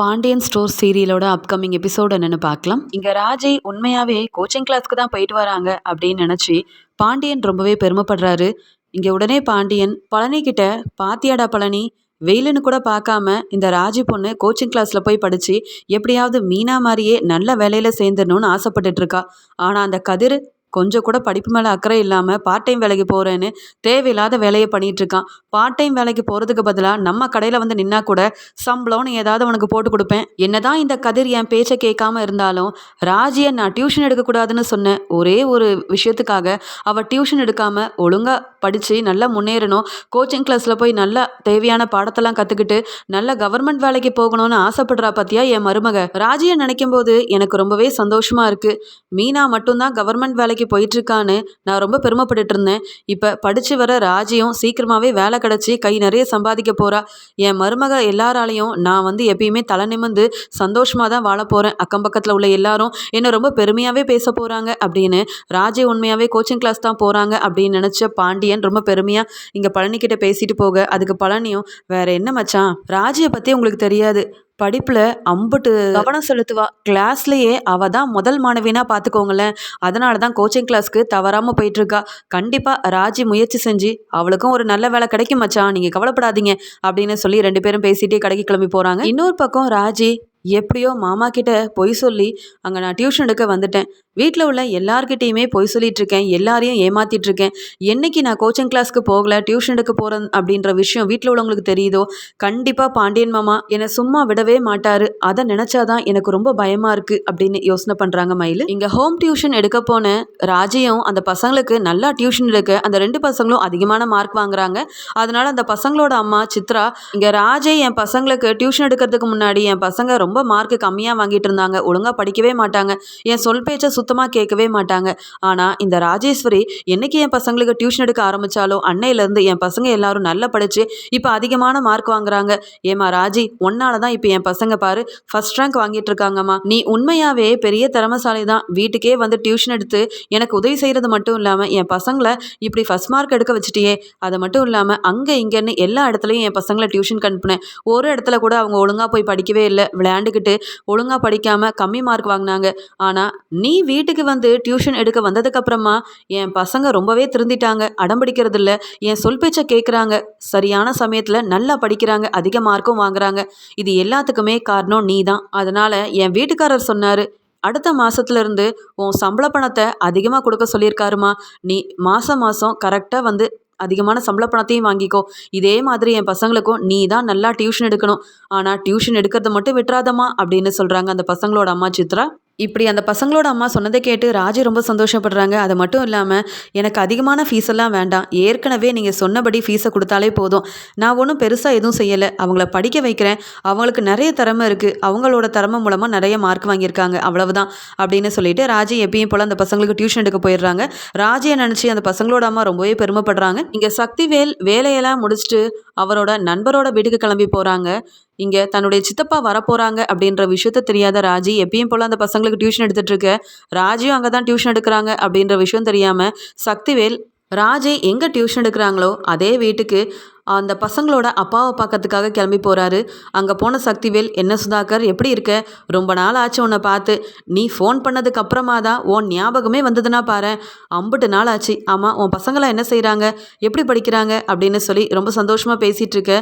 Pandian store சீரியலோட upcoming episode என்னன்னு பார்க்கலாம். இங்கே ராஜி உண்மையாகவே கோச்சிங் கிளாஸ்க்கு தான் போயிட்டு வராங்க அப்படின்னு நினச்சி பாண்டியன் ரொம்பவே பெருமைப்படுறாரு. இங்கே உடனே பாண்டியன் பழனிக்கிட்ட பாத்தியாடா பழனி? வெயிலுன்னு கூட பார்க்காம இந்த ராஜி பொண்ணு கோச்சிங் கிளாஸில் போய் படித்து எப்படியாவது மீனா மாதிரியே நல்ல வேலையில் சேர்ந்துடணும்னு ஆசைப்பட்டுட்டு இருக்கா. ஆனால் அந்த கதிர் கொஞ்சம் கூட படிப்பு மேலே அக்கறை இல்லாமல் பார்ட் டைம் வேலைக்கு போகிறேன்னு தேவையில்லாத வேலையை பண்ணிகிட்ருக்கான் பார்ட் டைம் வேலைக்கு போகிறதுக்கு பதிலாக நம்ம கடையில் வந்து நின்னா கூட சம்பளம்னு ஏதாவது அவனுக்கு போட்டு கொடுப்பேன். என்னதான் இந்த கதிர் என் பேச்சை கேட்காம இருந்தாலும் ராஜியை நான் டியூஷன் எடுக்கக்கூடாதுன்னு சொன்னேன் ஒரே ஒரு விஷயத்துக்காக அவள் டியூஷன் எடுக்காமல் ஒழுங்காக படித்து நல்லா முன்னேறணும். கோச்சிங் கிளாஸில் போய் நல்லா தேவையான பாடத்தெல்லாம் கற்றுக்கிட்டு நல்ல கவர்மெண்ட் வேலைக்கு போகணும்னு ஆசைப்படுறா பற்றியா என் மருமக? ராஜியை நினைக்கும் போது எனக்கு ரொம்பவே சந்தோஷமாக இருக்குது மீனா மட்டும்தான் கவர்மெண்ட் வேலைக்கு வேலைக்கு போயிட்டுருக்கான்னு நான் ரொம்ப பெருமைப்பட்டுட்டு இருந்தேன். இப்போ படித்து வர ராஜியும் சீக்கிரமாகவே வேலை கிடச்சி கை நிறைய சம்பாதிக்க போகிறா என் மருமக எல்லாராலையும் நான் வந்து எப்பயுமே தலை நிமிந்து சந்தோஷமாக தான் வாழ போகிறேன் அக்கம் பக்கத்தில் உள்ள எல்லாரும் என்னை ரொம்ப பெருமையாகவே பேச போகிறாங்க அப்படின்னு ராஜி உண்மையாகவே கோச்சிங் கிளாஸ் தான் போகிறாங்க அப்படின்னு நினச்ச பாண்டியன் ரொம்ப பெருமையாக இங்கே பழனிக்கிட்ட பேசிட்டு போக அதுக்கு பழனியும் வேற என்ன மச்சான்? ராஜியை பற்றி உங்களுக்கு தெரியாது. படிப்பில் அம்புட்டு கவனம் செலுத்துவா. கிளாஸ்லேயே அவள் தான் முதல் மாணவினா பார்த்துக்கோங்களேன் அதனால தான் கோச்சிங் கிளாஸ்க்கு தவறாமல் போயிட்டுருக்கா. கண்டிப்பாக ராஜி முயற்சி செஞ்சு அவளுக்கும் ஒரு நல்ல வேலை கிடைக்கும் மச்சான் நீங்கள் கவலைப்படாதீங்க அப்படின்னு சொல்லி ரெண்டு பேரும் பேசிகிட்டே கடைக்கு கிளம்பி போகிறாங்க இன்னொரு பக்கம் ராஜி எப்படியோ மாமா கிட்ட பொய் சொல்லி அங்கே நான் டியூஷன் எடுக்க வந்துட்டேன். வீட்டில் உள்ள எல்லார்கிட்டேயுமே பொய் சொல்லிட்டு இருக்கேன் எல்லாரையும் ஏமாத்திட்டு இருக்கேன் என்னைக்கு நான் கோச்சிங் கிளாஸ்க்கு போகல டியூஷன் எடுக்க போகிறேன் அப்படின்ற விஷயம் வீட்டில் உள்ளவங்களுக்கு தெரியுதோ? கண்டிப்பாக பாண்டியன் மாமா என்னை சும்மா விடவே மாட்டாரு. அதை நினச்சாதான் எனக்கு ரொம்ப பயமாக இருக்குது அப்படின்னு யோசனை பண்ணுறாங்க மயில். இங்கே ஹோம் டியூஷன் எடுக்க போன ராஜியும் அந்த பசங்களுக்கு நல்லா டியூஷன் எடுக்க அந்த ரெண்டு பசங்களும் அதிகமான மார்க் வாங்குறாங்க. அதனால அந்த பசங்களோட அம்மா சித்ரா இங்கே ராஜே என் பசங்களுக்கு டியூஷன் எடுக்கிறதுக்கு முன்னாடி என் பசங்க ரொம்ப ரொம்ப மார்க் கம்மியாக வாங்கிட்டு இருந்தாங்க. ஒழுங்காக படிக்கவே மாட்டாங்க. என் சொல் பேச்சை சுத்தமாக கேட்கவே மாட்டாங்க. ஆனால் இந்த ராஜேஸ்வரி என்னைக்கு என் பசங்களுக்கு டியூஷன் எடுக்க ஆரம்பித்தாலோ அன்னையிலேருந்து என் பசங்க எல்லாரும் நல்லா படித்து இப்போ அதிகமான மார்க் வாங்குறாங்க. ஏமா ராஜி ஒன்னால தான் இப்போ என் பசங்க பாரு ஃபர்ஸ்ட் ரேங்க் வாங்கிட்டு இருக்காங்கம்மா. நீ உண்மையாகவே பெரிய திறமசாலி தான். வீட்டுக்கே வந்து டியூஷன் எடுத்து எனக்கு உதவி செய்கிறது மட்டும் இல்லாமல் என் பசங்களை இப்படி ஃபஸ்ட் மார்க் எடுக்க வச்சுட்டியே. அது மட்டும் இல்லாமல் அங்கே இங்கேன்னு எல்லா இடத்துலையும் என் பசங்களை டியூஷன் அனுப்புனேன் ஒரு இடத்துல கூட அவங்க ஒழுங்காக போய் படிக்கவே இல்லை. விளையாண்டுக்கிட்டு ஒழுங்காக படிக்காமல் கம்மி மார்க் வாங்கினாங்க. ஆனால் நீ வீட்டுக்கு வந்து டியூஷன் எடுக்க வந்ததுக்கப்புறமா என் பசங்க ரொம்பவே திருந்திட்டாங்க. அடம்பிடிக்கிறது இல்லை என் சொல் பேச்சை கேட்குறாங்க சரியான சமயத்தில் நல்லா படிக்கிறாங்க. அதிக மார்க்கும் வாங்குறாங்க. இது எல்லாத்துக்குமே காரணம் நீ தான் அதனால் என் வீட்டுக்காரர் சொன்னார். அடுத்த மாதத்துலேருந்து உன் சம்பள பணத்தை அதிகமாக கொடுக்க சொல்லியிருக்காருமா. நீ மாதம் மாதம் கரெக்டாக வந்து அதிகமான சம்பள பணத்தையும் வாங்கிக்கோ. இதே மாதிரி என் பசங்களுக்கும் நீ தான் நல்லா டியூஷன் எடுக்கணும். ஆனால் டியூஷன் எடுக்கிறத மட்டும் விட்டுறாதம்மா அப்படின்னு சொல்கிறாங்க அந்த பசங்களோட அம்மா சித்ரா. இப்படி அந்த பசங்களோட அம்மா சொன்னதை கேட்டு ராஜி ரொம்ப சந்தோஷப்படுறாங்க. அது மட்டும் இல்லாமல் எனக்கு அதிகமான ஃபீஸ் எல்லாம் வேண்டாம். ஏற்கனவே நீங்கள் சொன்னபடி ஃபீஸை கொடுத்தாலே போதும். நான் ஒன்றும் பெருசாக எதுவும் செய்யலை. அவங்கள படிக்க வைக்கிறேன். அவங்களுக்கு நிறைய திறமை இருக்குது அவங்களோட திறமை மூலமாக நிறைய மார்க் வாங்கியிருக்காங்க. அவ்வளவுதான் அப்படின்னு சொல்லிட்டு ராஜி எப்பயும் போல் அந்த பசங்களுக்கு டியூஷன் எடுக்க போயிடுறாங்க. ராஜியை நினச்சி அந்த பசங்களோட அம்மா ரொம்பவே பெருமைப்படுறாங்க. இங்கே சக்திவேல் வேலையெல்லாம் முடிச்சுட்டு அவரோட நண்பரோட வீட்டுக்கு கிளம்பி போகிறாங்க இங்கே தன்னுடைய சித்தப்பா வரப்போகிறாங்க அப்படின்ற விஷயத்த தெரியாத ராஜி எப்பயும் போல் அந்த பசங்களுக்கு டியூஷன் எடுத்துகிட்டு இருக்க. ராஜியும் அங்கே தான் டியூஷன் எடுக்கிறாங்க அப்படின்ற விஷயம் தெரியாமல் சக்திவேல் ராஜி எங்கே டியூஷன் எடுக்கிறாங்களோ அதே வீட்டுக்கு அந்த பசங்களோட அப்பாவை பார்க்கறதுக்காக கிளம்பி போகிறாரு அங்கே போன சக்திவேல் என்ன சுதாகர் எப்படி இருக்க? ரொம்ப நாள் ஆச்சு உன்னை பார்த்து. நீ ஃபோன் பண்ணதுக்கு அப்புறமா தான் உன் ஞாபகமே வந்ததுன்னா பாரு அம்புட்டு நாள் ஆச்சு. ஆமாம் உன் பசங்களாம் என்ன செய்கிறாங்க எப்படி படிக்கிறாங்க? அப்படின்னு சொல்லி ரொம்ப சந்தோஷமாக பேசிகிட்டு இருக்க.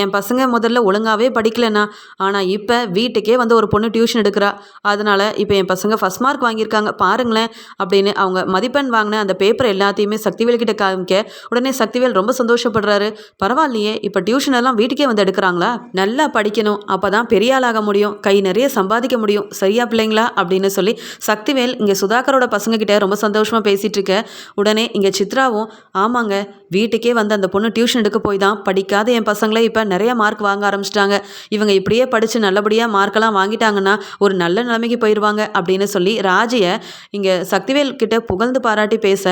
என் பசங்க முதல்ல ஒழுங்காகவே படிக்கலண்ணா. ஆனால் இப்போ வீட்டுக்கே வந்து ஒரு பொண்ணு டியூஷன் எடுக்கிறா. அதனால் இப்போ என் பசங்க ஃபஸ்ட் மார்க் வாங்கியிருக்காங்க. பாருங்களேன் அப்படின்னு அவங்க மதிப்பெண் வாங்கின அந்த பேப்பர் எல்லாத்தையுமே சக்திவேல் கிட்ட காமிக்க உடனே சக்திவேல் ரொம்ப சந்தோஷப்படுறாரு. பரவாயில்லையே இப்போ டியூஷன் எல்லாம் வீட்டுக்கே வந்து எடுக்கிறாங்களா? நல்லா படிக்கணும் அப்போ தான் பெரிய ஆளாக முடியும் கை நிறைய சம்பாதிக்க முடியும். சரியா பிள்ளைங்களா? அப்படின்னு சொல்லி சக்திவேல் இங்கே சுதாகரோட பசங்கக்கிட்ட ரொம்ப சந்தோஷமாக பேசிகிட்டு இருக்க. உடனே இங்கே சித்ராவும் ஆமாங்க வீட்டுக்கே வந்து அந்த பொண்ணு டியூஷன் எடுக்க போய் தான் படிக்காத என் பசங்களே இப்போ நிறைய மார்க் வாங்க ஆரம்பிச்சிட்டாங்க. இவங்க இப்படியே படித்து நல்லபடியாக மார்க்கெல்லாம் வாங்கிட்டாங்கன்னா ஒரு நல்ல நிலைமைக்கு போயிடுவாங்க அப்படின்னு சொல்லி ராஜியை இங்கே சக்திவேல் கிட்ட புகழ்ந்து பாராட்டி பேச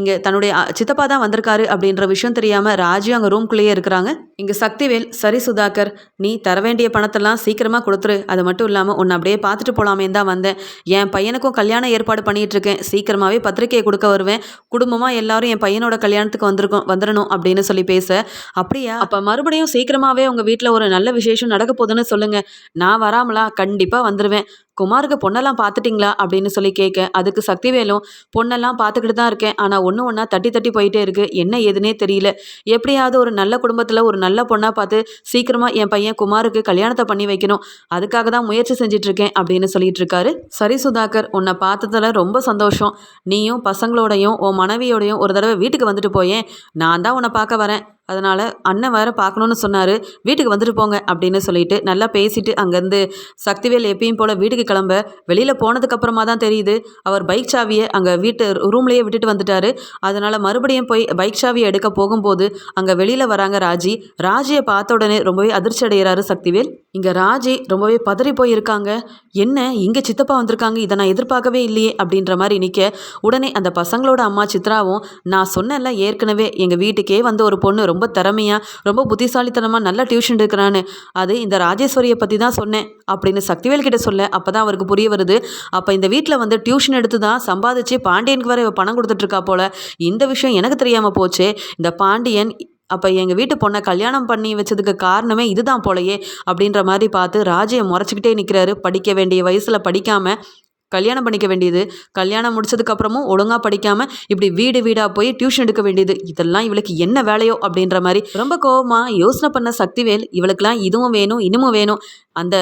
இங்கே தன்னுடைய சித்தப்பா தான் வந்திருக்காரு அப்படின்ற விஷயம் தெரியாமல் ராஜியும் அங்கே ரூம் ஊருக்குள்ளேயே இருக்கிறாங்க. இங்கே சக்திவேல் சரி சுதாகர் நீ தர வேண்டிய பணத்தெல்லாம் சீக்கிரமாக கொடுத்துரு. அது மட்டும் இல்லாமல் உன்னை அப்படியே பார்த்துட்டு போகலாமே தான் வந்தேன். என் பையனுக்கும் கல்யாணம் ஏற்பாடு பண்ணிகிட்டு இருக்கேன். சீக்கிரமாகவே பத்திரிக்கையை கொடுக்க வருவேன். குடும்பமாக எல்லாரும் என் பையனோட கல்யாணத்துக்கு வந்திருக்கோம் வந்துடணும் அப்படின்னு சொல்லி பேச. அப்படியா? அப்போ மறுபடியும் சீக்கிரமாகவே உங்கள் வீட்டில் ஒரு நல்ல விசேஷம் நடக்க போகுதுன்னு சொல்லுங்கள் நான் வராமலா கண்டிப்பாக வந்துடுவேன் குமாருக்கு பொண்ணெல்லாம் பார்த்துட்டிங்களா? அப்படின்னு சொல்லி கேட்க அதுக்கு சக்திவேலும் பொண்ணெல்லாம் பார்த்துக்கிட்டு தான் இருக்கேன். ஆனால் ஒன்று ஒன்றா தட்டி தட்டி போயிட்டே இருக்கு. என்ன ஏதுனே தெரியல. எப்படியாவது ஒரு நல்ல குடும்பத்தில் ஒரு நல்ல பொண்ணாக பார்த்து சீக்கிரமாக என் பையன் குமாருக்கு கல்யாணத்தை பண்ணி வைக்கணும். அதுக்காக தான் முயற்சி செஞ்சிட்ருக்கேன் அப்படின்னு சொல்லிட்டு இருக்காரு. சரி சுதாகர். உன்னை பார்த்ததில் ரொம்ப சந்தோஷம். நீயும் பசங்களோடையும் உன் மனைவியோடையும் ஒரு தடவை வீட்டுக்கு வந்துட்டு போயேன். நான் தான் உன்னை பார்க்க வரேன். அதனால் அண்ணன் வேற பார்க்கணுன்னு சொன்னார். வீட்டுக்கு வந்துட்டு போங்க அப்படின்னு சொல்லிட்டு நல்லா பேசிட்டு அங்கேருந்து சக்திவேல் எப்பயும் போல் வீட்டுக்கு கிளம்ப வெளியில் போனதுக்கப்புறமா தான் தெரியுது. அவர் பைக் சாவியை அங்கே வீட்டு ரூம்லேயே விட்டுட்டு வந்துட்டாரு. அதனால் மறுபடியும் போய் பைக் சாவியை எடுக்க போகும்போது அங்கே வெளியில் வராங்க ராஜி. ராஜியை பார்த்த உடனே ரொம்பவே அதிர்ச்சி அடைகிறாரு சக்திவேல். இங்கே ராஜி ரொம்பவே பதறி போயிருக்காங்க. என்ன இங்கே சித்தப்பா வந்திருக்காங்க இதை நான் எதிர்பார்க்கவே இல்லையே அப்படின்ற மாதிரி நிற்க உடனே அந்த பசங்களோட அம்மா சித்ராவும் நான் சொன்னேன்ல ஏற்கனவே எங்கள் வீட்டுக்கே வந்து ஒரு பொண்ணு ரொம்ப ரொம்ப திறமையாக ரொம்ப புத்திசாலித்தனமாக நல்லா டியூஷன் எடுக்கிறான்னு. அது இந்த ராஜேஸ்வரியை பற்றி தான் சொன்னேன் அப்படின்னு சக்திவேல் கிட்ட சொல்ல அப்போ தான் அவருக்கு புரிய வருது. அப்போ இந்த வீட்டில் வந்து டியூஷன் எடுத்து தான் சம்பாதிச்சு பாண்டியனுக்கு வர இவ பணம் கொடுத்துட்ருக்கா போல. இந்த விஷயம் எனக்கு தெரியாமல் போச்சே. இந்த பாண்டியன் அப்போ எங்கள் வீட்டு பொண்ணை கல்யாணம் பண்ணி வச்சதுக்கு காரணமே இதுதான் போலயே அப்படின்ற மாதிரி பார்த்து ராஜையை முறைச்சிக்கிட்டே நிற்கிறாரு படிக்க வேண்டிய வயசில் படிக்காமல் கல்யாணம் பண்ணிக்க வேண்டியது கல்யாணம் முடிச்சதுக்கப்புறமும் ஒழுங்காக படிக்காமல் இப்படி வீடு வீடாக போய் டியூஷன் எடுக்க வேண்டியது இதெல்லாம் இவளுக்கு என்ன வேலையோ அப்படின்ற மாதிரி ரொம்ப கோவமாக யோசனை பண்ண சக்திவேல் இவளுக்கெல்லாம் இதுவும் வேணும் இன்னமும் வேணும். அந்த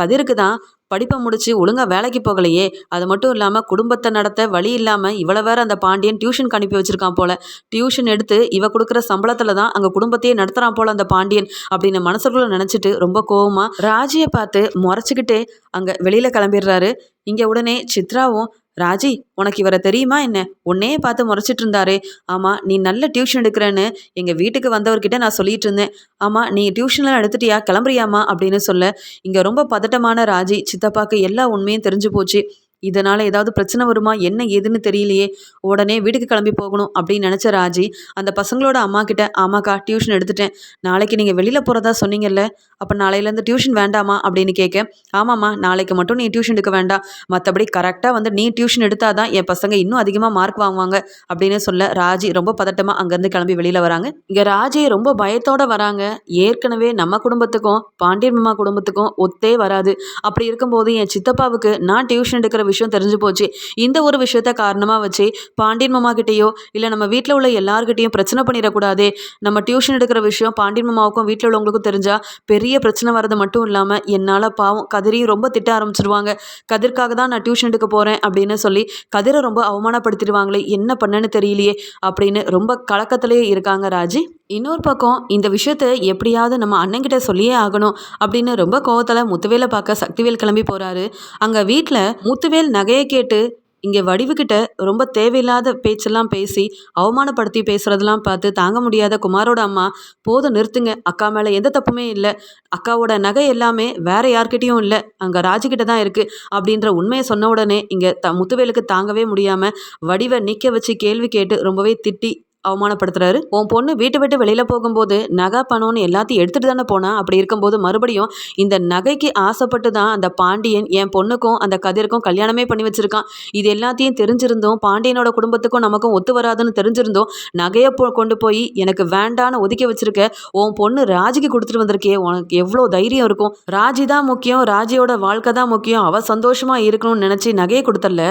கதிருக்கு தான் படிப்பை முடித்து ஒழுங்காக வேலைக்கு போகலையே. அது மட்டும் இல்லாமல் குடும்பத்தை நடத்த வழி இல்லாமல் இவ்வளோ வேற அந்த பாண்டியன் டியூஷனுக்கு அனுப்பி வச்சிருக்கான் போல. டியூஷன் எடுத்து இவ கொடுக்குற சம்பளத்தில் தான் அங்கே குடும்பத்தையே நடத்துகிறான் போல அந்த பாண்டியன் அப்படின்னு மனசுக்குள்ளே நினச்சிட்டு ரொம்ப கோவமாக ராஜியை பார்த்து முறைச்சிக்கிட்டே அங்கே வெளியில் கிளம்பிடுறாரு. இங்கே உடனே சித்ராவும் ராஜி உனக்கு இவரை தெரியுமா என்ன? உன்னையே பார்த்து முறைச்சிட்டு இருந்தாரு ஆமாம் நீ நல்ல டியூஷன் எடுக்கிறேன்னு எங்கள் வீட்டுக்கு வந்தவர்கிட்ட நான் சொல்லிட்டு இருந்தேன் ஆமாம் நீ டியூஷன்லாம் எடுத்துட்டியா? கிளம்புறியாமா அப்படின்னு சொல்ல இங்கே ரொம்ப பதட்டமான ராஜி சித்தப்பாக்கு எல்லா உண்மையும் தெரிஞ்சு போச்சு. இதனால் ஏதாவது பிரச்சனை வருமா? என்ன ஏதுன்னு தெரியலையே. உடனே வீட்டுக்கு கிளம்பி போகணும் அப்படின்னு நினச்ச ராஜி அந்த பசங்களோட அம்மா கிட்ட ஆமாக்கா டியூஷன் எடுத்துட்டேன். நாளைக்கு நீங்கள் வெளியில் போகிறதா சொன்னீங்கல்ல அப்போ நாளையிலேருந்து டியூஷன் வேண்டாமா? அப்படின்னு கேட்க ஆமாம்மா நாளைக்கு மட்டும் நீ டியூஷன் எடுக்க வேண்டாம். மற்றபடி கரெக்டாக வந்து நீ டியூஷன் எடுத்தால் தான் என் பசங்க இன்னும் அதிகமாக மார்க் வாங்குவாங்க அப்படின்னு சொல்ல ராஜி ரொம்ப பதட்டமாக அங்கேருந்து கிளம்பி வெளியில் வராங்க. இங்கே ராஜி ரொம்ப பயத்தோடு வராங்க. ஏற்கனவே நம்ம குடும்பத்துக்கும் பாண்டியன் மாமா குடும்பத்துக்கும் ஒத்தே வராது. அப்படி இருக்கும்போது என் சித்தப்பாவுக்கு நான் டியூஷன் எடுக்கிற விஷயம் தெரிஞ்சு போச்சு. இந்த ஒரு விஷயத்த காரணமாக வச்சு பாண்டியன் மாமா கிட்டேயோ இல்லை நம்ம வீட்டில் உள்ள எல்லார்கிட்டேயும் பிரச்சனை பண்ணிடக்கூடாது நம்ம டியூஷன் எடுக்கிற விஷயம் பாண்டியன் மாமாவுக்கும் வீட்டில் உள்ளவங்களுக்கும் தெரிஞ்சால் பெரிய பிரச்சனை வர்றது மட்டும் இல்லாமல் என்னால் பாவம் கதிரையும் ரொம்ப திட்ட ஆரம்பிச்சிருவாங்க. கதிர்க்காக தான் நான் டியூஷன் எடுக்க போகிறேன் அப்படின்னு சொல்லி கதிரை ரொம்ப அவமானப்படுத்திடுவாங்களே என்ன பண்ணேன்னு தெரியலையே அப்படின்னு ரொம்ப கலக்கத்திலே இருக்காங்க ராஜி. இன்னொரு பக்கம் இந்த விஷயத்த எப்படியாவது நம்ம அண்ணங்கிட்ட சொல்லியே ஆகணும் அப்படின்னு ரொம்ப கோவத்தில் முத்துவேலை பார்க்க சக்திவேல் கிளம்பி போகிறாரு அங்கே வீட்டில் முத்துவேல் நகையை கேட்டு இங்கே வடிவுக்கிட்ட ரொம்ப தேவையில்லாத பேச்செல்லாம் பேசி அவமானப்படுத்தி பேசுகிறதெல்லாம் பார்த்து தாங்க முடியாத குமாரோட அம்மா போதும் நிறுத்துங்க. அக்கா மேலே எந்த தப்புமே இல்லை. அக்காவோட நகை எல்லாமே வேற யார்கிட்டேயும் இல்லை. அங்கே ராஜுக்கிட்ட தான் இருக்குது அப்படின்ற உண்மையை சொன்ன உடனே இங்கே த முத்துவேலுக்கு தாங்கவே முடியாமல் வடிவை நிற்க வச்சு கேள்வி கேட்டு ரொம்பவே திட்டி அவமானப்படுத்துறாரு. உன் பொண்ணு வீட்டை விட்டு வெளியில போகும்போது நகை பணம்னு எல்லாத்தையும் எடுத்துட்டு தானே போனா? அப்படி இருக்கும்போது மறுபடியும் இந்த நகைக்கு ஆசைப்பட்டு தான் அந்த பாண்டியன் என் பொண்ணுக்கும் அந்த கதிருக்கும் கல்யாணமே பண்ணி வச்சிருக்கான். இது எல்லாத்தையும் தெரிஞ்சிருந்தோம் பாண்டியனோட குடும்பத்துக்கும் நமக்கும் ஒத்து வராதுன்னு தெரிஞ்சிருந்தோம் நகையை போ கொண்டு போய் எனக்கு வேண்டான்னு ஒதுக்கி வச்சிருக்க உன் பொண்ணு ராஜிக்கு கொடுத்துட்டு வந்திருக்கே உனக்கு எவ்வளோ தைரியம் இருக்கும்? ராஜி தான் முக்கியம் ராஜியோட வாழ்க்கை தான் முக்கியம் அவ சந்தோஷமா இருக்கணும்னு நினைச்சு நகையை கொடுத்தல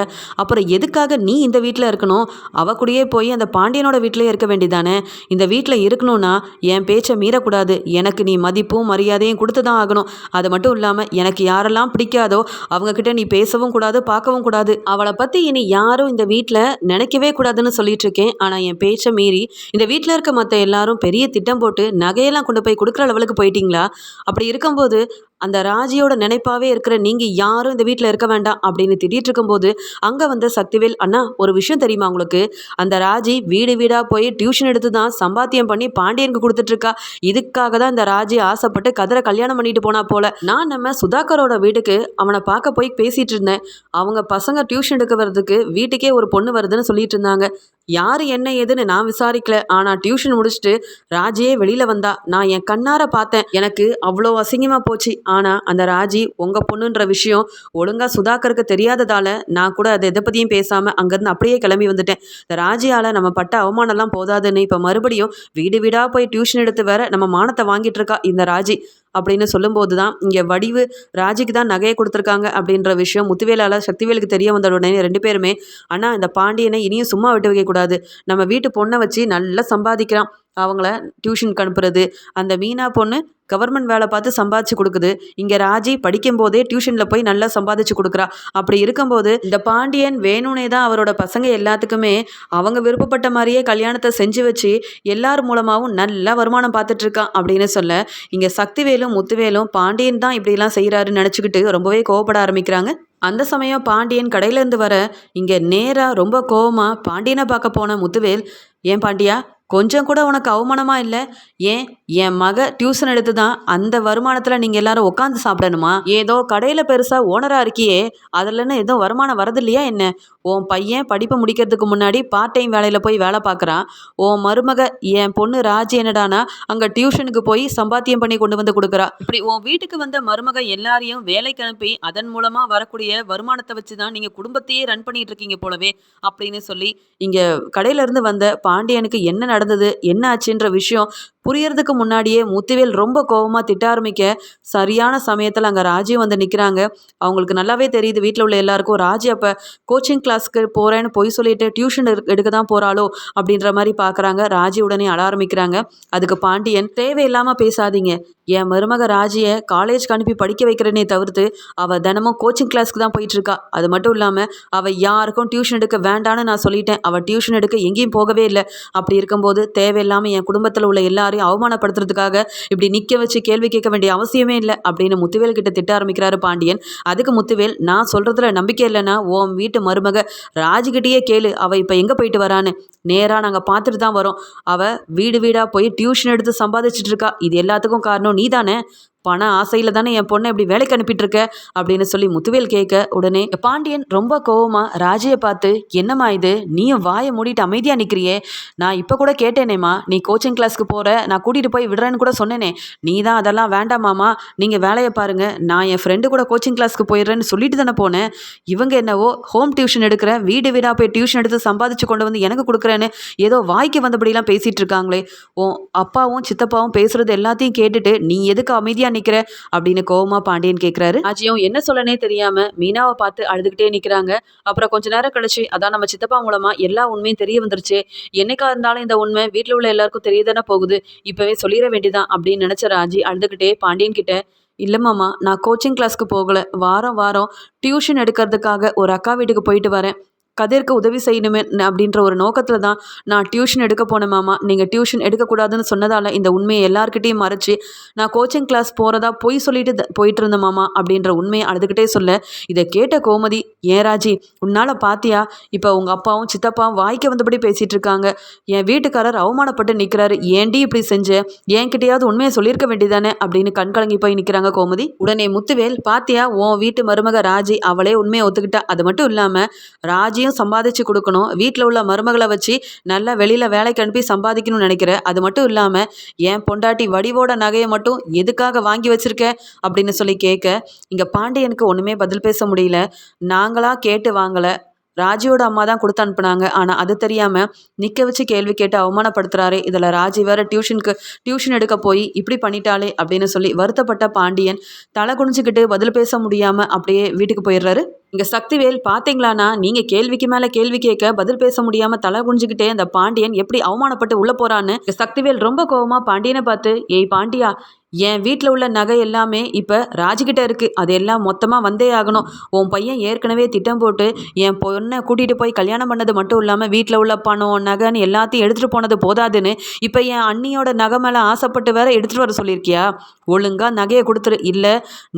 அப்புறம் எதுக்காக நீ இந்த வீட்டில் இருக்கணும்? அவ கூடயே போய் அந்த பாண்டியனோட வீட்டில் வீட்டிலே இருக்க வேண்டியதானே? இந்த வீட்டில் இருக்கணும்னா என் பேச்சை மீறக்கூடாது. எனக்கு நீ மதிப்பும் மரியாதையும் கொடுத்து தான் ஆகணும். அது மட்டும் இல்லாமல் எனக்கு யாரெல்லாம் பிடிக்காதோ அவங்கக்கிட்ட நீ பேசவும் கூடாது பார்க்கவும் கூடாது. அவளை பற்றி இனி யாரும் இந்த வீட்டில் நினைக்கவே கூடாதுன்னு சொல்லிட்டு இருக்கேன். ஆனால் என் பேச்சை மீறி இந்த வீட்டில் இருக்க மற்ற எல்லாரும் பெரிய திட்டம் போட்டு நகையெல்லாம் கொண்டு போய் கொடுக்குற லெவலுக்கு போயிட்டீங்களா? அப்படி இருக்கும்போது அந்த ராஜியோட நினைப்பாவே இருக்கிற நீங்கள் யாரும் இந்த வீட்டில் இருக்க வேண்டாம் அப்படின்னு திட்டிகிட்டு இருக்கும்போது அங்கே வந்த சக்திவேல் அண்ணா ஒரு விஷயம் தெரியுமா உங்களுக்கு? அந்த ராஜி வீடு வீடாக போய் டியூஷன் எடுத்து தான் சம்பாத்தியம் பண்ணி பாண்டியனுக்கு கொடுத்துட்ருக்கா இதுக்காக தான் இந்த ராஜி ஆசைப்பட்டு கதிரை கல்யாணம் பண்ணிட்டு போனா போல. நான் நம்ம சுதாகரோட வீட்டுக்கு அவனை பார்க்க போய் பேசிகிட்டு இருந்தேன். அவங்க பசங்க டியூஷன் எடுக்க வர்றதுக்கு வீட்டுக்கே ஒரு பொண்ணு வருதுன்னு சொல்லிட்டு இருந்தாங்க. யார் என்ன ஏதுன்னு நான் விசாரிக்கல. ஆனால் டியூஷன் முடிச்சுட்டு ராஜியே வெளியில் வந்தா நான் என் கண்ணார பார்த்தேன். எனக்கு அவ்வளோ அசிங்கமாக போச்சு. ஆனால் அந்த ராஜி உங்கள் பொண்ணுன்ற விஷயம் ஒழுங்காக சுதாகருக்கு தெரியாததால் நான் கூட அதை எதை பற்றியும் பேசாமல் அங்கேருந்து அப்படியே கிளம்பி வந்துட்டேன். இந்த ராஜியால் நம்ம பட்ட அவமானம்லாம் போதாதுன்னு இப்போ மறுபடியும் வீடு வீடாக போய் டியூஷன் எடுத்து வேற நம்ம மானத்தை வாங்கிட்டு இருக்கா இந்த ராஜி. அப்படின்னு சொல்லும்போது தான் இங்கே வடிவு ராஜிக்கு தான் நகையை கொடுத்துருக்காங்க அப்படின்ற விஷயம் முத்துவேலால் சக்திவேலுக்கு தெரிய வந்த உடனே ரெண்டு பேருமே ஆனால் இந்த பாண்டியனை இனியும் சும்மா விட்டு வைக்கக்கூடாது. நம்ம வீட்டு பொண்ணை வச்சு நல்லா சம்பாதிக்கிறான். அவங்கள டியூஷனுக்கு அனுப்புறது. அந்த மீனா பொண்ணு கவர்மெண்ட் வேலை பார்த்து சம்பாதிச்சு கொடுக்குது. இங்கே ராஜி படிக்கும்போதே டியூஷனில் போய் நல்லா சம்பாதிச்சு கொடுக்குறா. அப்படி இருக்கும்போது இந்த பாண்டியன் வேணுனே தான் அவரோட பசங்க எல்லாத்துக்குமே அவங்க விருப்பப்பட்ட மாதிரியே கல்யாணத்தை செஞ்சு வச்சு எல்லார் மூலமாகவும் நல்லா வருமானம் பார்த்துட்ருக்கான் அப்படின்னு சொல்ல இங்கே சக்திவேலும் முத்துவேலும் பாண்டியன் தான் இப்படிலாம் செய்கிறாருன்னு நினச்சிக்கிட்டு ரொம்பவே கோவப்பட ஆரம்பிக்கிறாங்க. அந்த சமயம் பாண்டியன் கடையிலேருந்து வர இங்கே நேராக ரொம்ப கோவமாக பாண்டியனை பார்க்க போன முத்துவேல் ஏன் பாண்டியா கொஞ்சம் கூட உனக்கு அவமானமா இல்லை? ஏன்? என் மக டியூஷன் எடுத்து தான் அந்த வருமானத்தில் நீங்கள் எல்லாரும் உட்காந்து சாப்பிடணுமா? ஏதோ கடையில் பெருசாக ஓனராக இருக்கியே அதுலன்னு எதுவும் வருமானம் வரதில்லையா என்ன? உன் பையன் படிப்பை முடிக்கிறதுக்கு முன்னாடி பார்ட் டைம் வேலையில் போய் வேலை பார்க்குறான். உன் மருமக என் பொண்ணு ராஜி என்னடானா அங்கே டியூஷனுக்கு போய் சம்பாத்தியம் பண்ணி கொண்டு வந்து கொடுக்குறா. இப்படி உன் வீட்டுக்கு வந்த மருமக எல்லாரையும் வேலைக்கு அனுப்பி அதன் மூலமாக வரக்கூடிய வருமானத்தை வச்சு தான் நீங்கள் குடும்பத்தையே ரன் பண்ணிட்டு இருக்கீங்க போலவே அப்படின்னு சொல்லி இங்கே கடையிலேருந்து வந்த பாண்டியனுக்கு என்ன நடந்தது என்ன ஆச்சுன்ற விஷயம் புரியறதுக்கு முன்னாடியே முத்துவேல் ரொம்ப கோவமாக திட்ட ஆரம்பிக்க சரியான சமயத்தில் அங்கே ராஜி வந்து நிற்கிறாங்க அவங்களுக்கு நல்லாவே தெரியுது வீட்டில் உள்ள எல்லாருக்கும் ராஜி அப்போ கோச்சிங் கிளாஸ்க்கு போகிறேன்னு பொய் சொல்லிட்டு டியூஷன் எடுக்க தான் போகிறாளோ அப்படின்ற மாதிரி பார்க்குறாங்க ராஜி உடனே அழ ஆரம்பிக்கிறாங்க. அதுக்கு பாண்டியன் தேவையில்லாமல் பேசாதீங்க. என் மருமக ராஜியை காலேஜ்க்கு அனுப்பி படிக்க வைக்கிறேனே தவிர்த்து அவள் தினமும் கோச்சிங் கிளாஸ்க்கு தான் போயிட்டுருக்கா அது மட்டும் இல்லாமல் அவள் யாருக்கும் டியூஷன் எடுக்க வேண்டான்னு நான் சொல்லிட்டேன். அவள் டியூஷன் எடுக்க எங்கேயும் போகவே இல்லை. அப்படி இருக்கும்போது தேவையில்லாமல் என் குடும்பத்தில் உள்ள எல்லாரையும் அவமானப்படுத்துறதுக்காக இப்படி நிற்க வச்சு கேள்வி கேட்க வேண்டிய அவசியமே இல்லை அப்படின்னு முத்துவேல் கிட்ட திட்ட ஆரம்பிக்கிறாரு பாண்டியன். அதுக்கு முத்துவேல் நான் சொல்கிறதுல நம்பிக்கை இல்லைன்னா உன் வீட்டு மருமக ராஜிக்கிட்டேயே கேளு. அவள் இப்போ எங்கே போயிட்டு வரான்னு. நேராக நாங்கள் பார்த்துட்டு தான் வரோம். அவள் வீடு வீடாக போய் டியூஷன் எடுத்து சம்பாதிச்சிட்டு இருக்கா. இது எல்லாத்துக்கும் காரணம் நீ தானே பண ஆசையில் தானே என் பொண்ணை இப்படி வேலைக்கு அனுப்பிட்டு இருக்க அப்படின்னு சொல்லி முத்துவேல் கேட்க உடனே பாண்டியன் ரொம்ப கோவமா ராஜியை பார்த்து என்னம்மா இது? நீயும் வாயை மூடிட்டு அமைதியாக நிற்கிறியே நான் இப்போ கூட கேட்டேனேம்மா. நீ கோச்சிங் கிளாஸ்க்கு போகிற நான் கூட்டிகிட்டு போய் விடுறேன்னு கூட சொன்னேனே. நீ தான் அதெல்லாம் வேண்டாமாம்மா நீங்கள் வேலையை பாருங்கள் நான் என் ஃப்ரெண்டு கூட கோச்சிங் கிளாஸ்க்கு போயிடுறேன்னு சொல்லிட்டு தானே போனேன். இவங்க என்னவோ ஹோம் டியூஷன் எடுக்கிறேன் வீடு வீடாக போய் டியூஷன் எடுத்து சம்பாதிச்சு கொண்டு வந்து எனக்கு கொடுக்குறேன்னு ஏதோ வாய்க்கு வந்தபடிலாம் பேசிகிட்டு இருக்காங்களே. ஓ அப்பாவும் சித்தப்பாவும் பேசுகிறது எல்லாத்தையும் கேட்டுட்டு நீ எதுக்கு அமைதியாக நிற்கிற அப்படின்னு கோவமா பாண்டியன் கேட்குறாரு ஆச்சியும் என்ன சொல்லனே தெரியாம மீனாவை பார்த்து அழுதுகிட்டே நிற்கிறாங்க அப்புறம் கொஞ்ச நேரம் கழிச்சு அதான் நம்ம சித்தப்பா மூலமா எல்லா உண்மையும் தெரிய வந்துருச்சு. என்னைக்கா இருந்தாலும் இந்த உண்மை வீட்டில் உள்ள எல்லாருக்கும் தெரியதானே போகுது. இப்பவே சொல்லிட வேண்டியதான் அப்படின்னு நினைச்ச ராஜி அழுதுகிட்டே பாண்டியன் கிட்ட இல்லை மாமா நான் கோச்சிங் கிளாஸ்க்கு போகலை. வாரம் வாரம் டியூஷன் எடுக்கிறதுக்காக ஒரு அக்கா வீட்டுக்கு போயிட்டு வரேன். கதிர்க்கு உதவி செய்யணுமே அப்படின்ற ஒரு நோக்கத்தில் தான் நான் டியூஷன் எடுக்க போனேன் மாமா. நீங்கள் டியூஷன் எடுக்கக்கூடாதுன்னு சொன்னதால் இந்த உண்மையை எல்லாருக்கிட்டையும் மறைச்சி நான் கோச்சிங் கிளாஸ் போகிறதா பொய் சொல்லிட்டு த- போயிட்டு இருந்தேன் மாமா அப்படின்ற உண்மையை அழுதுகிட்டே சொல்ல இதை கேட்ட கோமதி ஏன் ராஜி உன்னால் பாத்தியா? இப்போ உங்கள் அப்பாவும் சித்தப்பாவும் வாய்க்க வந்தபடி பேசிகிட்டு இருக்காங்க. என் வீட்டுக்காரர் அவமானப்பட்டு நிற்கிறாரு ஏன்டி இப்படி செஞ்ச? என்கிட்டயாவது உண்மையை சொல்லியிருக்க வேண்டியதானே? அப்படின்னு கண் கலங்கி போய் நிற்கிறாங்க கோமதி. உடனே முத்துவேல் பாத்தியா உன் வீட்டு மருமக ராஜி அவளே உண்மையை ஒத்துக்கிட்டா. அது மட்டும் இல்லாமல் ராஜியும் சம்பாதிச்சு கொடுக்கணும். வீட்டில் உள்ள மருமகளை வச்சு நல்லா வெளியில் வேலைக்கு அனுப்பி சம்பாதிக்கணும்னு நினைக்கிறேன் அது மட்டும் இல்லாமல் என் பொண்டாட்டி வடிவோட நகையை மட்டும் எதுக்காக வாங்கி வச்சிருக்க? அப்படின்னு சொல்லி கேட்க இங்கே பாண்டியனுக்கு ஒன்றுமே பதில் பேச முடியல. நாங்களாக கேட்டு வாங்கலை. ராஜியோட அம்மா தான் கொடுத்து அனுப்புனாங்க. ஆனால் அது தெரியாமல் நிற்க வச்சு கேள்வி கேட்டு அவமானப்படுத்துறாரு. இதில் ராஜி வேற டியூஷனுக்கு டியூஷன் எடுக்க போய் இப்படி பண்ணிட்டாளே அப்படின்னு சொல்லி வருத்தப்பட்ட பாண்டியன் தலை குனிஞ்சுக்கிட்டு பதில் பேச முடியாமல் அப்படியே வீட்டுக்கு போயிடுறாரு. இங்கே சக்திவேல் பார்த்தீங்களான்னா நீங்கள் கேள்விக்கு மேலே கேள்வி கேட்க பதில் பேச முடியாமல் தலை குனிஞ்சுக்கிட்டே அந்த பாண்டியன் எப்படி அவமானப்பட்டு உள்ளே போகிறான்னு சக்திவேல் ரொம்ப கோபமாக பாண்டியனை பார்த்து ஏய் பாண்டியா என் வீட்டில் உள்ள நகை எல்லாமே இப்போ ராஜுக்கிட்ட இருக்குது அது எல்லாம் மொத்தமாக வந்தே ஆகணும். உன் பையன் ஏற்கனவே திட்டம் போட்டு என் பொண்ணை கூட்டிகிட்டு போய் கல்யாணம் பண்ணது மட்டும் இல்லாமல் வீட்டில் உள்ள பணம் நகைன்னு எல்லாத்தையும் எடுத்துகிட்டு போனது போதாதுன்னு இப்போ என் அண்ணியோட நகை மேலே ஆசைப்பட்டு வேற எடுத்துகிட்டு வர சொல்லியிருக்கியா? ஒழுங்காக நகையை கொடுத்துரு. இல்லை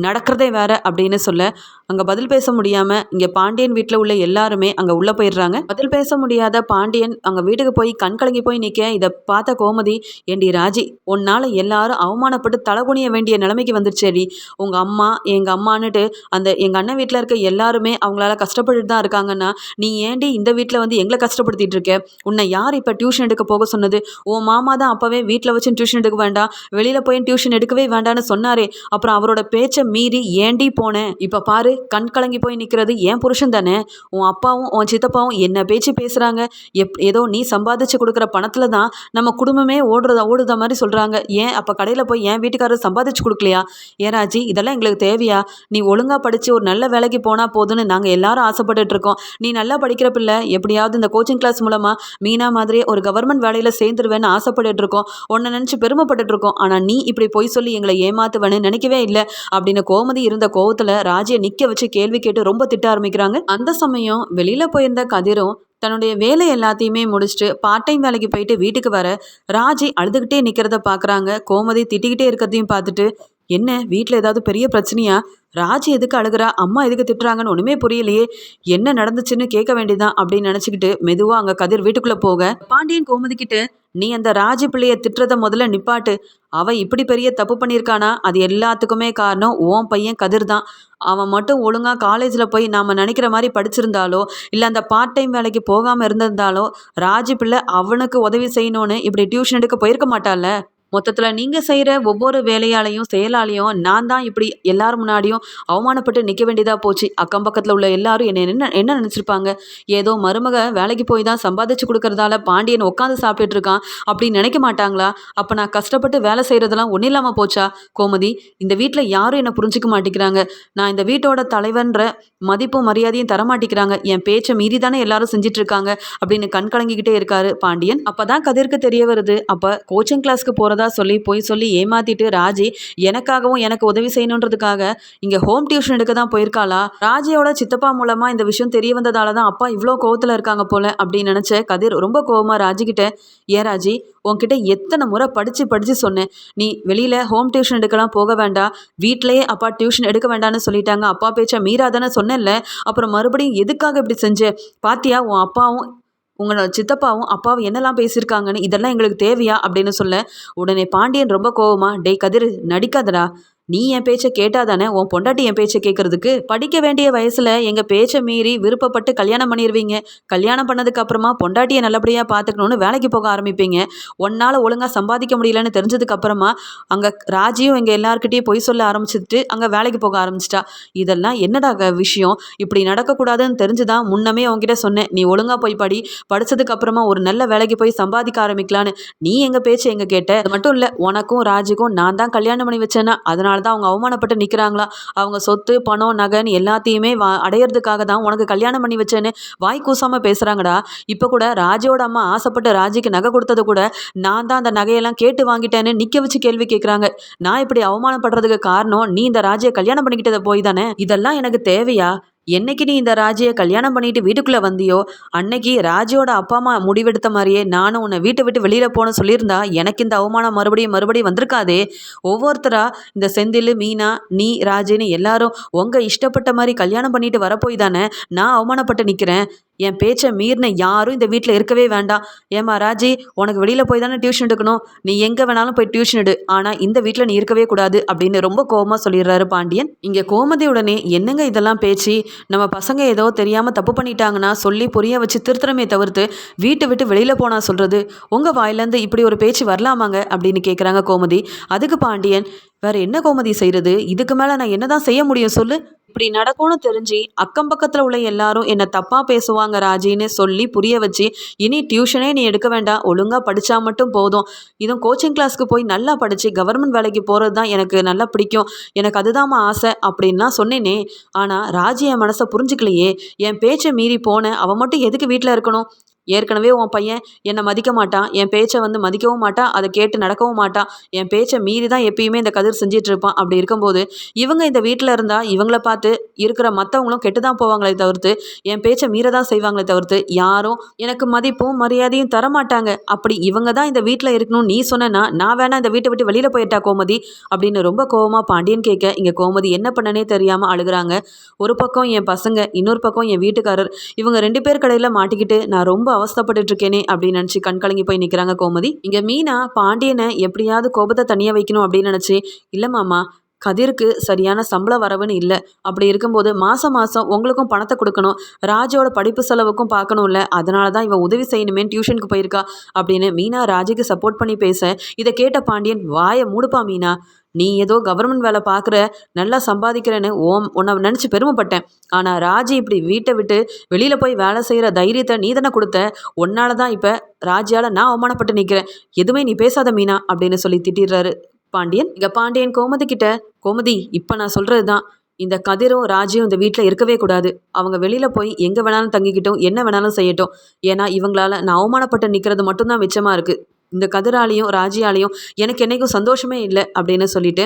நடக்கிறதே வேற அப்படின்னு சொல்ல அங்கே பதில் பேச முடியாமல் இங்கே பாண்டியன் வீட்டில் உள்ள எல்லாருமே அங்கே உள்ளே போயிடுறாங்க. பதில் பேச முடியாத பாண்டியன் அங்கே வீட்டுக்கு போய் கண் கலங்கி போய் நிற்க இதை பார்த்த கோமதி ஏண்டி ராஜி உன்னால் எல்லாரும் அவமானப்பட்டு தலகுனிய வேண்டிய நிலைமைக்கு வந்துருச்சேடி. உங்கள் அம்மா எங்கள் அம்மானுட்டு அந்த எங்கள் அண்ணன் வீட்டில் இருக்க எல்லாருமே அவங்களால கஷ்டப்பட்டுட்டு தான் இருக்காங்கன்னா நீ ஏண்டி இந்த வீட்டில் வந்து எங்களை கஷ்டப்படுத்திட்டு இருக்க? உன்னை யார் இப்போ டியூஷன் எடுக்க போக சொன்னது? உன் மாமா தான் அப்போவே வீட்டில் வச்சு டியூஷன் எடுக்க வேண்டாம். வெளியில் போய் டியூஷன் எடுக்கவே வேண்டாம்னு சொன்னாரே. அப்புறம் அவரோட பேச்சை மீறி ஏண்டி போனேன் இப்போ பாரு கண் கலங்கி போய் நிற்கிறது ஏன் புருஷன் தானே. உன் அப்பாவும் உன் சித்தப்பாவும் என்ன பேச்சு பேசுகிறாங்க எப் ஏதோ நீ சம்பாதிச்சு கொடுக்குற பணத்தில் தான் நம்ம குடும்பமே ஓடுறத ஓடுத மாதிரி சொல்கிறாங்க ஏன் அப்போ கடையில் போய் என் வீட்டுக்காரர் சம்பாதிச்சு கொடுக்கலையா? ஏராஜி இதெல்லாம் எங்களுக்கு தேவையா? நீ ஒழுங்காக படித்து ஒரு நல்ல வேலைக்கு போனால் போதும்னு நாங்கள் எல்லாரும் ஆசைப்பட்டுட்டு இருக்கோம். நீ நல்லா படிக்கிற பிள்ளை எப்படியாவது இந்த கோச்சிங் கிளாஸ் மூலமாக மீனா மாதிரி ஒரு கவர்மெண்ட் வேலையில் சேர்ந்துருவேன்னு ஆசைப்பட்டுட்டு இருக்கோம். உன்னை நினச்சி பெருமைப்பட்டுட்டு இருக்கோம். ஆனால் நீ இப்படி பொய் சொல்லி எங்களை ஏமாத்துவேன்னு நினைக்கவே இல்லை. அப்படின்னு கோமதி இருந்த கோவத்தில் ராஜியை நிற்க வச்சு கேள்வி கேட்டு ரொம்ப திட்ட ஆரம்பிக்கிறாங்க. அந்த சமயம் வெளியில் போயிருந்த கதிரும் தன்னுடைய வேலை எல்லாத்தையுமே முடிச்சுட்டு பார்ட் டைம் வேலைக்கு போயிட்டு வீட்டுக்கு வர ராஜி அழுதுகிட்டே நிற்கிறத பார்க்குறாங்க கோமதி திட்டிக்கிட்டே இருக்கிறதையும் பார்த்துட்டு என்ன வீட்டில் ஏதாவது பெரிய பிரச்சனையா? ராஜி எதுக்கு அழுகிறா? அம்மா எதுக்கு திட்டுறாங்கன்னு ஒன்றுமே புரியலையே. என்ன நடந்துச்சுன்னு கேட்க வேண்டியதான் அப்படின்னு நினச்சிக்கிட்டு மெதுவாக அங்கே கதிர் வீட்டுக்குள்ளே போக பாண்டியன் கோமதிக்கிட்டு நீ அந்த ராஜி பிள்ளைய திட்டுறத முதல்ல நிப்பாட்டு. அவன் இப்படி பெரிய தப்பு பண்ணியிருக்கானா? அது எல்லாத்துக்குமே காரணம் ஓன் பையன் கதிர் தான். அவன் மட்டும் ஒழுங்காக காலேஜில் போய் நாம் நினைக்கிற மாதிரி படிச்சிருந்தாலோ இல்லை அந்த பார்ட் டைம் வேலைக்கு போகாமல் இருந்திருந்தாலோ ராஜி பிள்ளை அவனுக்கு உதவி செய்யணும்னு இப்படி டியூஷன் எடுக்க போயிருக்க மாட்டாள்ல? மொத்தத்தில் நீங்கள் செய்கிற ஒவ்வொரு வேலையாலையும் செயலாலையும் நான் தான் இப்படி எல்லார் முன்னாடியும் அவமானப்பட்டு நிற்க வேண்டியதாக போச்சு. அக்கம் பக்கத்தில் உள்ள எல்லாரும் என்னை என்ன என்ன நினச்சிருப்பாங்க? ஏதோ மருமக வேலைக்கு போய் தான் சம்பாதிச்சு கொடுக்கறதால பாண்டியன் உட்காந்து சாப்பிட்டுட்டு இருக்கான் அப்படின்னு நினைக்க மாட்டாங்களா? அப்போ நான் கஷ்டப்பட்டு வேலை செய்கிறதெல்லாம் ஒன்றும் இல்லாமல் போச்சா? கோமதி இந்த வீட்டில் யாரும் என்னை புரிஞ்சிக்க மாட்டேங்கிறாங்க. நான் இந்த வீட்டோட தலைவன்ற மதிப்பும் மரியாதையும் தரமாட்டேங்கிறாங்க என் பேச்சை மீறி தானே எல்லாரும் செஞ்சிட்டு இருக்காங்க அப்படின்னு கண் கலங்கிக்கிட்டே இருக்காரு பாண்டியன். அப்பதான் கதிர்க்கு தெரிய வருது. அப்போ கோச்சிங் கிளாஸ்க்கு போகிறதா சொல்லி போய் சொல்லி ஏமாத்திட்டு ராஜி எனக்காகவும் எனக்கு உதவி செய்யணுன்றதுக்காக இங்கே ஹோம் டியூஷன் எடுக்க தான் போயிருக்காளா? ராஜியோட சித்தப்பா மூலமா இந்த விஷயம் தெரிய வந்ததால தான் அப்பா இவ்வளோ கோவத்தில் இருக்காங்க போல அப்படின்னு நினச்ச கதிர் ரொம்ப கோவமாக ராஜிக்கிட்ட கிட்ட ஏன் ராஜி உன்கிட்ட எத்தனை முறை படித்து படித்து சொன்னேன். நீ வெளியில் ஹோம் டியூஷன் எடுக்கலாம் போக வேண்டாம் வீட்டிலேயே அப்பா டியூஷன் எடுக்க வேண்டாம்னு சொல்லிட்டாங்க. அப்பா பேச்சை மீறாதானே சொன்னேன்ல. அப்புறம் மறுபடியும் எதுக்காக இப்படி செஞ்ச? பாத்தியா உன் அப்பாவும் உங்களோட சித்தப்பாவும் அப்பாவும் என்னெல்லாம் பேசியிருக்காங்கன்னு இதெல்லாம் எங்களுக்கு தேவையா அப்படின்னு சொல்ல உடனே பாண்டியன் ரொம்ப கோவமா டேய் கதிர் நடிக்காதடா. நீ என் பேச்சை கேட்டாதானே உன் பொண்டாட்டி என் பேச்சை கேட்கறதுக்கு படிக்க வேண்டிய வயசுல எங்க பேச்சை மீறி விருப்பப்பட்டு கல்யாணம் பண்ணிடுவீங்க கல்யாணம் பண்ணதுக்கு அப்புறமா பொண்டாட்டியை நல்லபடியா பாத்துக்கணும்னு வேலைக்கு போக ஆரம்பிப்பீங்க. ஒன்னால ஒழுங்கா சம்பாதிக்க முடியலன்னு தெரிஞ்சதுக்கு அப்புறமா அங்க ராஜியும் எங்க எல்லார்கிட்டயும் பொய் சொல்ல ஆரம்பிச்சுட்டு அங்க வேலைக்கு போக ஆரம்பிச்சிட்டா. இதெல்லாம் என்னடா விஷயம்? இப்படி நடக்கக்கூடாதுன்னு தெரிஞ்சுதான் முன்னமே உங்ககிட்ட சொன்னேன். நீ ஒழுங்கா போய் படி. படிச்சதுக்கு அப்புறமா ஒரு நல்ல வேலைக்கு போய் சம்பாதிக்க ஆரம்பிக்கலான்னு. நீ எங்க பேச்சை எங்க கேட்ட? அது மட்டும் இல்ல உனக்கும் ராஜுக்கும் நான் தான் கல்யாணம் பண்ணி வச்சேன்னா அதனால தான் அவங்க அவமானப்பட்டு நிற்கிறாங்களா அவங்க சொத்து பணம் நகைன்னு எல்லாத்தையுமே வா அடையிறதுக்காக தான் உனக்கு கல்யாணம் பண்ணி வச்சேன்னு வாய் கூசாமல் பேசுகிறாங்கடா இப்போ கூட ராஜோட அம்மா ஆசைப்பட்டு ராஜிக்கு நகை கொடுத்தது கூட நான் தான் அந்த நகையெல்லாம் கேட்டு வாங்கிட்டேன்னு நிற்க வச்சு கேள்வி கேட்குறாங்க நான் இப்படி அவமானப்படுறதுக்கு காரணம் நீ இந்த ராஜியை கல்யாணம் பண்ணிக்கிட்டதை போய் தானே? இதெல்லாம் எனக்கு தேவையா? என்னைக்கு நீ இந்த ராஜியை கல்யாணம் பண்ணிட்டு வீட்டுக்குள்ளே வந்தியோ அன்னைக்கு ராஜியோட அப்பா அம்மா முடிவெடுத்த மாதிரியே நானும் உன்னை வீட்டை விட்டு வெளியில் போன சொல்லியிருந்தா எனக்கு இந்த அவமானம் மறுபடியும் மறுபடியும் வந்திருக்காதே. ஒவ்வொருத்தரா இந்த செந்தில் மீனா நீ ராஜின்னு எல்லாரும் உங்கள் இஷ்டப்பட்ட மாதிரி கல்யாணம் பண்ணிட்டு வரப்போய் தானே நான் அவமானப்பட்டு நிற்கிறேன் என் பேச்சை மீறின யாரும் இந்த வீட்டில் இருக்கவே வேண்டாம். ஏம்மா ராஜி உனக்கு வெளியில் போய் தானே டியூஷன் எடுக்கணும். நீ எங்கே வேணாலும் போய் டியூஷன் எடு. ஆனால் இந்த வீட்டில் நீ இருக்கவே கூடாது அப்படின்னு ரொம்ப கோவமாக சொல்லிடுறாரு பாண்டியன். இங்கே கோமதி உடனே என்னங்க இதெல்லாம் பேச்சு? நம்ம பசங்க ஏதோ தெரியாமல் தப்பு பண்ணிட்டாங்கன்னா சொல்லி புரிய வச்சு திருத்தரமே தவிர்த்து வீட்டை விட்டு வெளியில் போனால் சொல்கிறது உங்கள் வாயிலேருந்து இப்படி ஒரு பேச்சு வரலாமாங்க? அப்படின்னு கேட்குறாங்க கோமதி. அதுக்கு பாண்டியன் வேற என்ன கோமதி செய்கிறது இதுக்கு மேலே நான் என்னதான் செய்ய முடியும்? சொல்லு. இப்படி நடக்கும்னு தெரிஞ்சு அக்கம் பக்கத்தில் உள்ள எல்லாரும் என்னை தப்பாக பேசுவாங்க ராஜின்னு சொல்லி புரிய வச்சு இனி டியூஷனே நீ எடுக்க வேண்டாம் ஒழுங்காக படித்தா மட்டும் போதும். இதுவும் கோச்சிங் கிளாஸ்க்கு போய் நல்லா படித்து கவர்மெண்ட் வேலைக்கு போகிறது தான் எனக்கு நல்லா பிடிக்கும். எனக்கு அதுதாம்மா ஆசை அப்படின்லாம் சொன்னேனே. ஆனால் ராஜி என் மனசை புரிஞ்சுக்கலையே. என் பேச்சை மீறி போனேன் அவன் மட்டும் எதுக்கு வீட்டில் இருக்கணும்? ஏற்கனவே உன் பையன் என்னை மதிக்க மாட்டான் என் பேச்சை வந்து மதிக்கவும் மாட்டான் அதை கேட்டு நடக்கவும் மாட்டான். என் பேச்சை மீறி தான் எப்பயுமே இந்த கதிர் செஞ்சிட்டு இருப்பான். அப்படி இருக்கும்போது இவங்க இந்த வீட்டில் இருந்தால் இவங்கள பார்த்து இருக்கிற மற்றவங்களும் கெட்டு தான் போவாங்களே தவிர்த்து என் பேச்சை மீற தான் செய்வாங்களே தவிர்த்து யாரும் எனக்கு மதிப்பும் மரியாதையும் தர மாட்டாங்க அப்படி இவங்க தான் இந்த வீட்டில் இருக்கணும்னு நீ சொன்னா நான் வேணா இந்த வீட்டை விட்டு வெளியில் போயிட்டா கோமதி? அப்படின்னு ரொம்ப கோவமாக பாண்டியன் கேட்க இங்கே கோமதி என்ன பண்ணனே தெரியாமல் அழுகுறாங்க. ஒரு பக்கம் என் பசங்க இன்னொரு பக்கம் என் வீட்டுக்காரர். இவங்க ரெண்டு பேர் கடையில் மாட்டிக்கிட்டு நான் ரொம்ப அவஸ்தப்பட்டு இருக்கேனே அப்படின்னு நினச்சி கண் கலங்கி போய் நிற்கிறாங்க கோமதி. இங்கே மீனா பாண்டியனை எப்படியாவது கோபத்தை தனியாக வைக்கணும் அப்படின்னு நினச்சி இல்லை மாமா கதிருக்கு சரியான சம்பள வரவுன்னு இல்லை. அப்படி இருக்கும்போது மாதம் மாதம் உங்களுக்கும் பணத்தை கொடுக்கணும். ராஜோட படிப்பு செலவுக்கும் பார்க்கணும்ல. அதனால தான் இவன் உதவி செய்யணுமேன்னு டியூஷனுக்கு போயிருக்கா. அப்படின்னு மீனா ராஜுக்கு சப்போர்ட் பண்ணி பேச இதை கேட்ட பாண்டியன் வாயை மூடுப்பா மீனா. நீ ஏதோ கவர்மெண்ட் வேலை பார்க்குற நல்லா சம்பாதிக்கிறேன்னு ஓம் உன்னை நினச்சி பெருமைப்பட்டேன். ஆனால் ராஜி இப்படி வீட்டை விட்டு வெளியில் போய் வேலை செய்கிற தைரியத்தை நீ தானே கொடுத்த? உன்னால தான் இப்போ ராஜியால் நான் அவமானப்பட்டு நிற்கிறேன் எதுவுமே நீ பேசாத மீனா அப்படின்னு சொல்லி திட்டிடுறாரு பாண்டியன். இங்கே பாண்டியன் கோமதி கிட்ட கோமதி இப்போ நான் சொல்கிறது தான். இந்த கதிரும் ராஜியும் இந்த வீட்டில் இருக்கவே கூடாது. அவங்க வெளியில் போய் எங்கே வேணாலும் தங்கிக்கிட்டும் என்ன வேணாலும் செய்யட்டும். ஏன்னா இவங்களால நான் அவமானப்பட்டு நிற்கிறது மட்டும்தான் மிச்சமாக இருக்குது இந்த கதிராலையும் ராஜியாலையும் எனக்கு என்னைக்கும் சந்தோஷமே இல்லை அப்படின்னு சொல்லிட்டு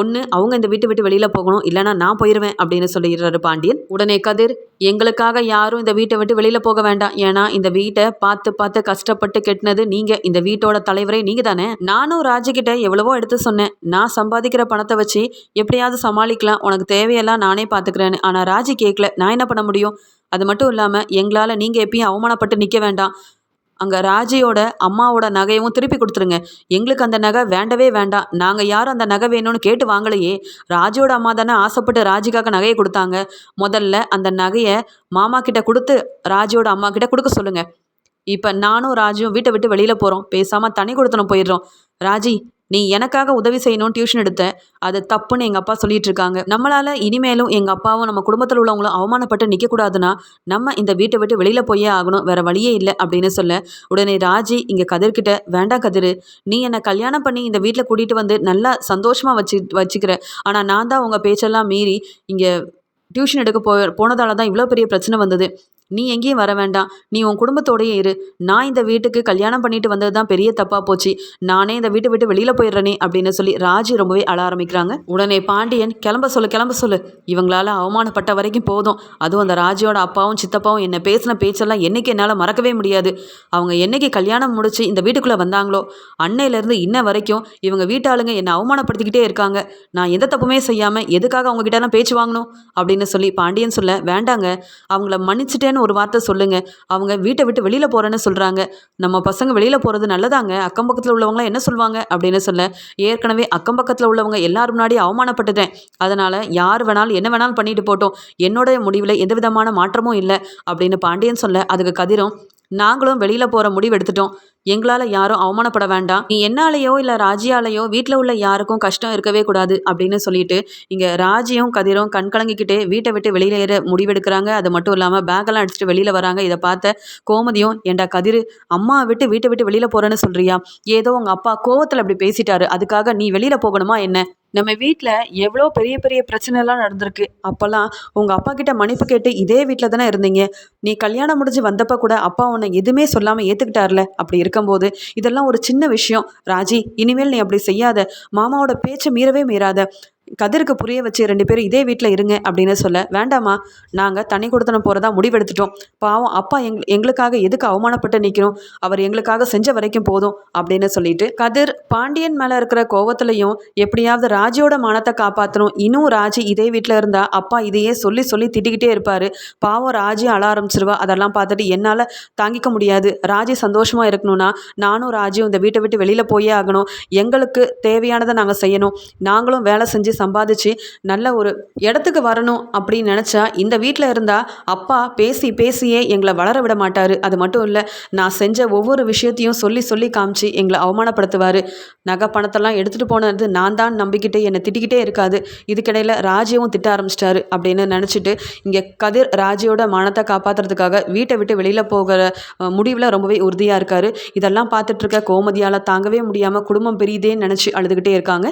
ஒன்று அவங்க இந்த வீட்டை விட்டு வெளியில் போகணும் இல்லைனா நான் போயிடுவேன் அப்படின்னு சொல்லிடுறாரு பாண்டியன். உடனே கதிர் எங்களுக்காக யாரும் இந்த வீட்டை விட்டு வெளியில் போக வேண்டாம். ஏன்னா இந்த வீட்டை பார்த்து பார்த்து கஷ்டப்பட்டு கெட்டினது நீங்கள் இந்த வீட்டோட தலைவரே நீங்கள் தானே. நானும் ராஜிக்கிட்ட எவ்வளவோ எடுத்து சொன்னேன். நான் சம்பாதிக்கிற பணத்தை வச்சு எப்படியாவது சமாளிக்கலாம். உனக்கு தேவையெல்லாம் நானே பார்த்துக்கிறேன்னு. ஆனால் ராஜி கேட்கல நான் என்ன பண்ண முடியும்? அது மட்டும் இல்லாமல் எங்களால் நீங்கள் எப்பயும் அவமானப்பட்டு நிற்க வேண்டாம். அங்கே ராஜியோட அம்மாவோட நகையும் திருப்பி கொடுத்துருங்க. எங்களுக்கு அந்த நகை வேண்டவே வேண்டாம். நாங்கள் யாரும் அந்த நகை வேணும்னு கேட்டு வாங்கலையே. ராஜியோட அம்மா தானே ஆசைப்பட்டு ராஜிக்காக நகையை கொடுத்தாங்க. முதல்ல அந்த நகையை மாமா கிட்ட கொடுத்து ராஜியோட அம்மா கிட்ட கொடுக்க சொல்லுங்கள் இப்போ நானும் ராஜும் வீட்டை விட்டு வெளியில் போகிறோம் பேசாமல் தனி கொடுத்தனம் போயிடுறோம். ராஜி நீ எனக்காக உதவி செய்யணும் டியூஷன் எடுத்த அது தப்புன்னு எங்கள் அப்பா சொல்லிட்டு இருக்காங்க நம்மளால் இனிமேலும் எங்கள் அப்பாவும் நம்ம குடும்பத்தில் உள்ளவங்களும் அவமானப்பட்டு நிற்கக்கூடாதுன்னா நம்ம இந்த வீட்டை விட்டு வெளியில் போயே ஆகணும். வேற வழியே இல்லை அப்படின்னு சொல்ல உடனே ராஜி இங்கே கதிர்கிட்ட வேண்டாம் கதிர். நீ என்னை கல்யாணம் பண்ணி இந்த வீட்டில் கூட்டிகிட்டு வந்து நல்லா சந்தோஷமாக வச்சு வச்சுக்கிற. ஆனால் நான் தான் உங்கள் பேச்செல்லாம் மீறி இங்கே டியூஷன் எடுக்க போ போனதால தான் இவ்வளோ பெரிய பிரச்சனை வந்தது. நீ எங்கேயும் வர வேண்டாம். நீ உன் குடும்பத்தோடையே இரு. நான் இந்த வீட்டுக்கு கல்யாணம் பண்ணிட்டு வந்தது தான் பெரிய தப்பாக போச்சு. நானே இந்த வீட்டை விட்டு வெளியில் போயிடுறேனே அப்படின்னு சொல்லி ராஜி ரொம்பவே அழ ஆரம்பிக்கிறாங்க. உடனே பாண்டியன் கிளம்ப சொல்லு கிளம்ப சொல்லு. இவங்களால அவமானப்பட்ட வரைக்கும் போதும். அதுவும் அந்த ராஜியோட அப்பாவும் சித்தப்பாவும் என்னை பேசின பேச்செல்லாம் என்னைக்கு என்னால் மறக்கவே முடியாது. அவங்க என்னைக்கு கல்யாணம் முடிச்சு இந்த வீட்டுக்குள்ளே வந்தாங்களோ அன்னையிலேருந்து இன்ன வரைக்கும் இவங்க வீட்டாளுங்க என்னை அவமானப்படுத்திக்கிட்டே இருக்காங்க. நான் எந்த தப்புமே செய்யாமல் எதுக்காக அவங்க கிட்டலாம் பேச்சு வாங்கணும்? அப்படின்னு சொல்லி பாண்டியன் சொல்ல வேண்டாங்க. அவங்கள மன்னிச்சிட்டேன்னு ஒரு வார்த்தை சொல்லுங்க. அவங்க வீட்டை விட்டு வெளியில் போகிறேன்னு சொல்கிறாங்க நம்ம பசங்க வெளியில் போகிறது நல்லதாங்க. அக்கம் பக்கத்தில் உள்ளவங்களாம் என்ன சொல்லுவாங்க? அப்படின்னு சொல்ல ஏற்கனவே அக்கம் பக்கத்தில் உள்ளவங்க எல்லாரும் முன்னாடி அவமானப்பட்டுட்டேன். அதனால் யார் வேணாலும் என்ன வேணாலும் பண்ணிட்டு போட்டோம் என்னோட முடிவில் எந்த விதமான மாற்றமும் இல்லை அப்படின்னு பாண்டியன் சொல்ல அதுக்கு கதிரும் நாங்களும் வெளியில் போகிற முடிவு எடுத்துட்டோம். எங்களால் யாரும் அவமானப்பட வேண்டாம். நீ என்னாலேயோ இல்லை ராஜியாலேயோ வீட்டில் உள்ள யாருக்கும் கஷ்டம் இருக்கவே கூடாது அப்படின்னு சொல்லிட்டு இங்கே ராஜியும் கதிரும் கண் கலங்கிக்கிட்டே வீட்டை விட்டு வெளியில் ஏற முடிவெடுக்கிறாங்க அது மட்டும் இல்லாமல் பேக்கெல்லாம் அடிச்சுட்டு வெளியில் வராங்க. இதை பார்த்த கோமதியும் ஏண்டா கதிர் அம்மா விட்டு வீட்டை விட்டு வெளியில் போகிறேன்னு சொல்கிறியா ஏதோ உங்கள் அப்பா கோவத்தில் அப்படி பேசிட்டாரு. அதுக்காக நீ வெளியில் போகணுமா என்ன? நம்ம வீட்டில் எவ்வளோ பெரிய பெரிய பிரச்சனைலாம் நடந்திருக்கு. அப்போல்லாம் உங்கள் அப்பா கிட்ட மன்னிப்பு கேட்டு இதே வீட்டில் தானே இருந்தீங்க. நீ கல்யாணம் முடிஞ்சு வந்தப்போ கூட அப்பா உன்னை எதுவுமே சொல்லாமல் ஏற்றுக்கிட்டார்ல அப்படி இருக்கும்போது இதெல்லாம் ஒரு சின்ன விஷயம். ராஜி இனிமேல் நீ அப்படி செய்யாத. மாமாவோட பேச்சை மீறவே மீறாத. கதிருக்கு புரிய வச்சு ரெண்டு பேரும் இதே வீட்டில் இருங்க அப்படின்னு சொல்ல வேண்டாமா நாங்கள் தனி கொடுத்தனம் போகிறதா முடிவெடுத்துட்டோம். பாவம் அப்பா எங் எங்களுக்காக எதுக்கு அவமானப்பட்டு நிற்கிறோம் அவர் எங்களுக்காக செஞ்ச வரைக்கும் போதும் அப்படின்னு சொல்லிட்டு கதிர் பாண்டியன் மேலே இருக்கிற கோவத்துலையும் எப்படியாவது ராஜியோட மானத்தை காப்பாற்றணும் இன்னும் ராஜி இதே வீட்டில் இருந்தால் அப்பா இதையே சொல்லி சொல்லி திட்டிக்கிட்டே இருப்பார். பாவம் ராஜி அழ ஆரம்பிச்சிருவா. அதெல்லாம் பார்த்துட்டு என்னால் தாங்கிக்க முடியாது. ராஜி சந்தோஷமாக இருக்கணும்னா நானும் ராஜியும் இந்த வீட்டை விட்டு வெளியில் போயே ஆகணும். எங்களுக்கு தேவையானதை நாங்கள் செய்யணும். நாங்களும் வேலை செஞ்சு சம்பாதிச்சு நல்ல ஒரு இடத்துக்கு வரணும் அப்படின்னு நினச்சா இந்த வீட்டில் இருந்தால் அப்பா பேசி பேசியே எங்களை வளர விட மாட்டார். அது மட்டும் இல்லை நான் செஞ்ச ஒவ்வொரு விஷயத்தையும் சொல்லி சொல்லி காமிச்சு எங்களை அவமானப்படுத்துவார். நகை பணத்தெல்லாம் எடுத்துகிட்டு போனது நான் தான் நம்பிக்கிட்டே என்னை திட்டிக்கிட்டே இருக்காது. இதுக்கிடையில் ராஜியவும் திட்ட ஆரம்பிச்சிட்டாரு அப்படின்னு நினச்சிட்டு இங்கே கதிர் ராஜியோட மானத்தை காப்பாற்றுறதுக்காக வீட்டை விட்டு வெளியில் போகிற முடிவில் ரொம்பவே உறுதியாக இருக்கார். இதெல்லாம் பார்த்துட்ருக்க கோமதியால் தாங்கவே முடியாமல் குடும்பம் பெரியதேன்னு நினச்சி அழுதுகிட்டே இருக்காங்க.